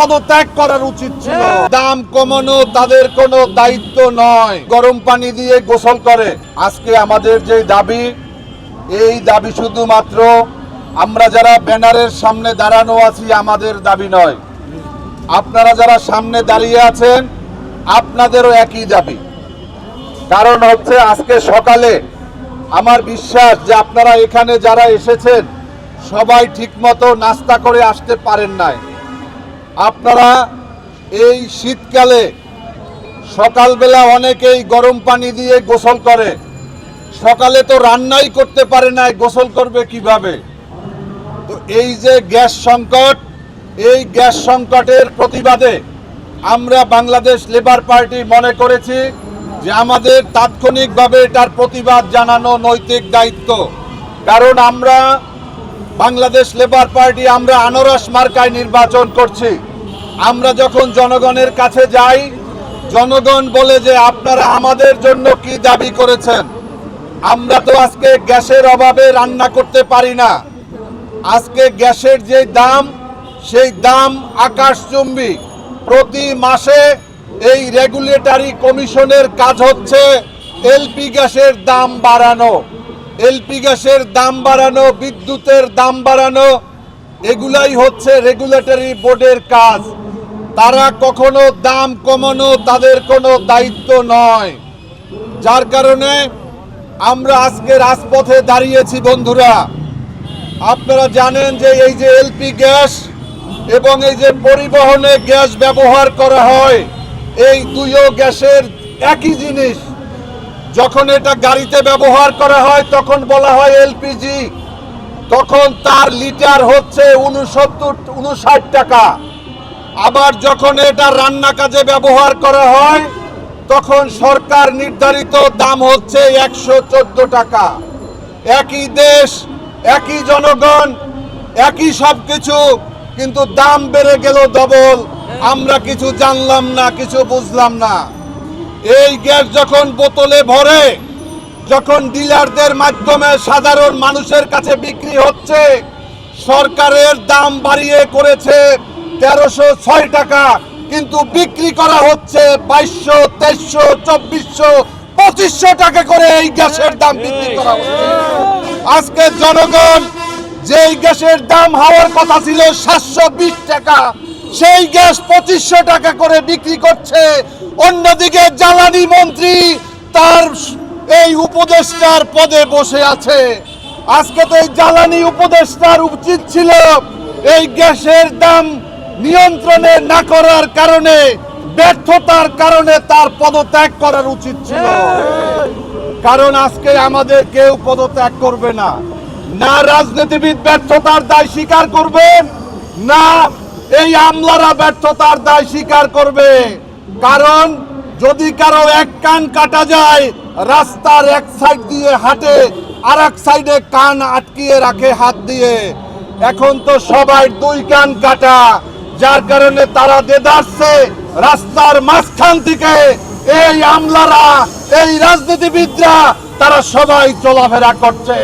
পদত্যাগ করার উচিত ছিল। দাম কমানো তাদের কোনো দায়িত্ব নয়। গরম পানি দিয়ে গোসল করে। আজকে আমাদের যে দাবি এই দাবি শুধুমাত্র আমরা যারা ব্যানারের সামনে দাঁড়ানো আছি আমাদের দাবি নয়। আপনারা যারা সামনে দাঁড়িয়ে আছেন আপনাদেরও একই দাবি। কারণ হচ্ছে আজকে সকালে আমার বিশ্বাস যে আপনারা এখানে যারা এসেছেন সবাই ঠিকমতো নাস্তা করে আসতে পারেন নাই। আপনারা এই শীতকালে সকালবেলা অনেকেই গরম পানি দিয়ে গোসল করে। সকালে তো রান্নাই করতে পারে না, গোসল করবে কীভাবে? তো এই যে গ্যাস সংকট, এই গ্যাস সংকটের প্রতিবাদে আমরা বাংলাদেশ লেবার পার্টি মনে করেছি যে আমাদের তাৎক্ষণিকভাবে এটার প্রতিবাদ জানানো নৈতিক দায়িত্ব। কারণ আমরা বাংলাদেশ লেবার পার্টি, আমরা আনারস মার্কায় নির্বাচন করছি। আমরা যখন জনগণের কাছে যাই, জনগণ বলে যে আপনারা আমাদের জন্য কি দাবি করেছেন? আমরা তো আজকে গ্যাসের অভাবে রান্না করতে পারি না। আজকে গ্যাসের যে দাম, সেই দাম আকাশচুম্বী। প্রতি মাসে এই রেগুলেটরি কমিশনের কাজ হচ্ছে এলপি গ্যাসের দাম বাড়ানো। এলপি গ্যাসের দাম বাড়ানো, বিদ্যুতের দাম বাড়ানো, এগুলাই হচ্ছে রেগুলেটরি বোর্ডের কাজ। তারা কখনো দাম কমানো তাদের কোনো দায়িত্ব নয়। যার কারণে আমরা আজকে রাজপথে দাঁড়িয়েছি, বন্ধুরা। আপনারা জানেন যে এই যে এলপি গ্যাস এবং এই যে পরিবহনে গ্যাস ব্যবহার করা হয়, এই দুইও গ্যাসের একই জিনিস। যখন এটা গাড়িতে ব্যবহার করা হয়, তখন বলা হয় এলপিজি। তখন তার লিটার হচ্ছে উনসত্তর উনষাট টাকা। আবার যখন এটা রান্না কাজে ব্যবহার করা হয়, তখন সরকার নির্ধারিত দাম হচ্ছে একশো চোদ্দ টাকা। একই দেশ, একই জনগণ, একই সব কিছু কিন্তু দাম বেড়ে গেল ডবল। আমরা কিছু জানলাম না, কিছু বুঝলাম না। এই গ্যাস যখন বোতলে ভরে, যখন ডিলারদের মাধ্যমে সাধারণ মানুষের কাছে বিক্রি হচ্ছে, সরকারের দাম বাড়িয়ে করেছে তেরোশো ছয় টাকা, কিন্তু বিক্রি করা হচ্ছে বাইশশো, তেইশশো, চব্বিশশো, পঁচিশশো টাকা করে এই গ্যাসের দাম বিক্রি করা হচ্ছে। আজকে জনগণ যেই গ্যাসের দাম হওয়ার কথা ছিল সাতশো বিশ টাকা, সেই গ্যাস পঁচিশশো টাকা করে বিক্রি করছে অন্যদিকে জ্বালানি মন্ত্রী তার এই উপদেষ্টার পদে বসে আছে। আজকে তো এই জ্বালানি উপদেষ্টার উচিত ছিল এই গ্যাসের দাম নিয়ন্ত্রণে না করার কারণে, ব্যর্থতার কারণে তার পদত্যাগ করার উচিত ছিল। কারণ আজকে আমাদের কেউ পদত্যাগ করবে না। না রাজনীতিবিদ ব্যর্থতার দায় স্বীকার করবেন না এই আমলারা ব্যর্থতার দায় স্বীকার করবে। কারণ যদি কারও এক কান কাটা যায়, রাস্তার এক সাইড দিয়ে হাঁটে আর এক সাইডে কান আটকিয়ে রাখে হাত দিয়ে। এখন তো সবাই দুই কান কাটা। যার কারণে তারা দেদারছে রাস্তার মাঝখান থেকে। এই আমলারা, এই রাজনীতিবিদরা, তারা সবাই চলাফেরা করছে।